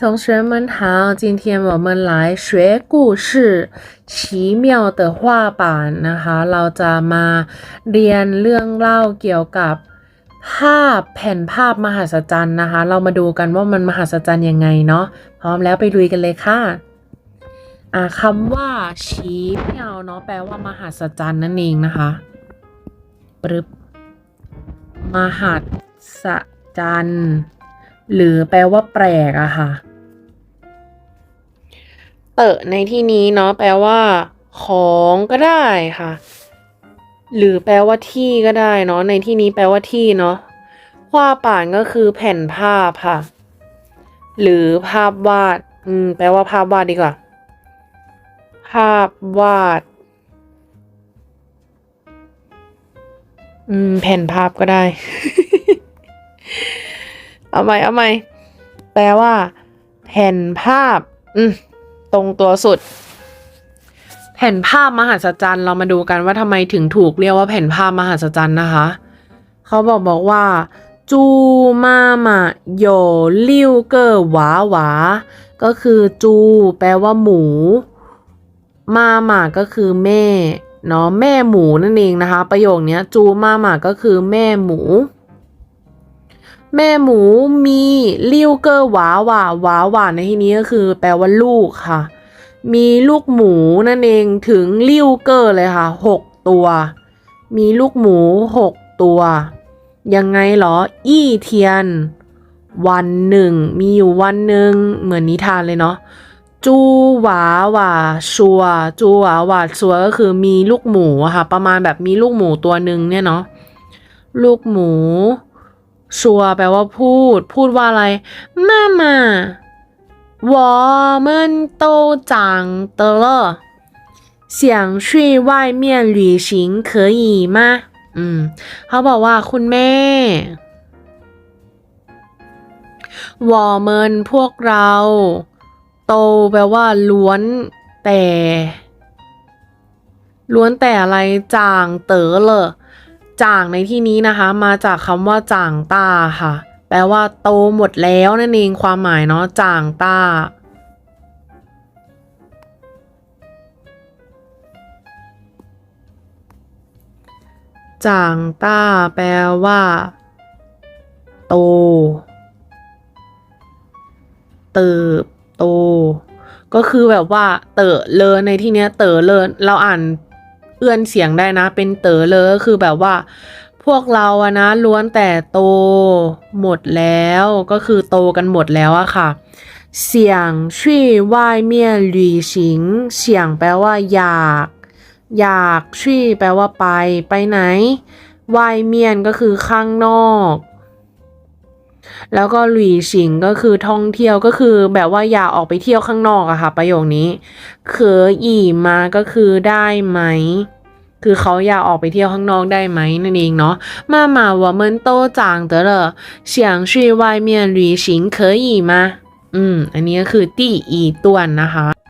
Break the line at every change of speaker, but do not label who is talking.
同学们好，今天我们来学故事《奇妙的画板》นะคะ เราจะมาเรียนเรื่องเล่าเกี่ยวกับภาพแผ่นภาพมหัศจรรย์นะคะ เรามาดูกันว่ามันมหัศจรรย์ยังไงเนาะ พร้อมแล้วไปลุยกันเลยค่ะ อ่าคำว่าชีเมียวเนาะแปลว่ามหัศจรรย์นั่นเองนะคะปรึบมหัศจรรย์ หรือแปลว่าแปลกอะค่ะ เตอะในที่นี้เนาะแปลว่า ของก็ได้ค่ะ หรือแปลว่าที่ก็ได้เนาะในที่นี้แปลว่าที่เนาะภาป่านก็คือแผ่นภาพค่ะ หรือภาพวาด อืม แปลว่าภาพวาดดีกว่า ภาพวาด อืม แผ่นภาพก็ได้ เอาใหม่เอาใหม่แปลว่า แผ่นภาพ อืม ตรงตัวสุด แผ่นภาพมหัศจรรย์เรามาดูกันว่าทำไมถึงถูกเรียกว่าแผ่นภาพมหัศจรรย์นะคะ เขาบอกบอกว่า จูมามาโยลิ้วเกอร์หวาหวา ก็คือจู แปลว่าหมู มามาก็คือแม่เนาะแม่หมูนั่นเองนะคะ ประโยคนี้จูมามาก็คือแม่หมู แม่หมูมีลิ้วเกอร์หวาหวาหวาหวาในที่นี้ก็คือ แปลว่าลูกค่ะ มีลูกหมูนั่นเองถึงลิ้วเกอร์เลยค่ะหกตัว มีลูกหมูหกตัว ยังไงเหรอ อี้เทียน วันหนึ่ง มีอยู่วันหนึ่งเหมือนนิทานเลยเนาะจูหวาหวาชัวจูหวาหวาชัวก็คือมีลูกหมูค่ะ ประมาณแบบมีลูกหมูตัวหนึ่งเนี่ยเนาะลูกหมู ชัวแปลว่าพูด พูดว่าอะไรมามา我们都长大了想去外面旅行可以吗อืม เขาบอกว่าคุณแม่วอเมินพวกเรา โตแปลว่าล้วนแต่ ล้วนแต่อะไรจางเต๋อเลย จ่างในที่นี้นะคะ มาจากคำว่าจ่างต้าค่ะ แปลว่าโตหมดแล้วนั่นเองความหมายเนาะจ่างต้าจ่างต้าแปลว่า โต เติบโต ก็คือแบบว่า เต๋อเลอในที่เนี้ยเต๋อเลอเราอ่าน เอื้อนเสียงได้นะ เป็นเต๋อเลยก็คือแบบว่า พวกเราอะนะล้วนแต่โตหมดแล้วก็คือโตกันหมดแล้วอะค่ะ เสียงชี่ว่ายเมียนหลีสิง เสียงแปลว่าอยาก อยากชี่แปลว่าไป ไปไหนว่ายเมียนก็คือข้างนอก แล้วก็หลีสิงก็คือท่องเที่ยวก็คือแบบว่าอยากออกไปเที่ยวข้างนอกอะค่ะ ประโยคนี้เคออีมาก็คือได้ไหม คือเขาอยากออกไปเที่ยวข้างนอกได้ไหมนั่นเองเนาะมามา我们都长得了想去外面旅行可以吗อืม อันนี้ก็คือตี้อีต่วนนะคะ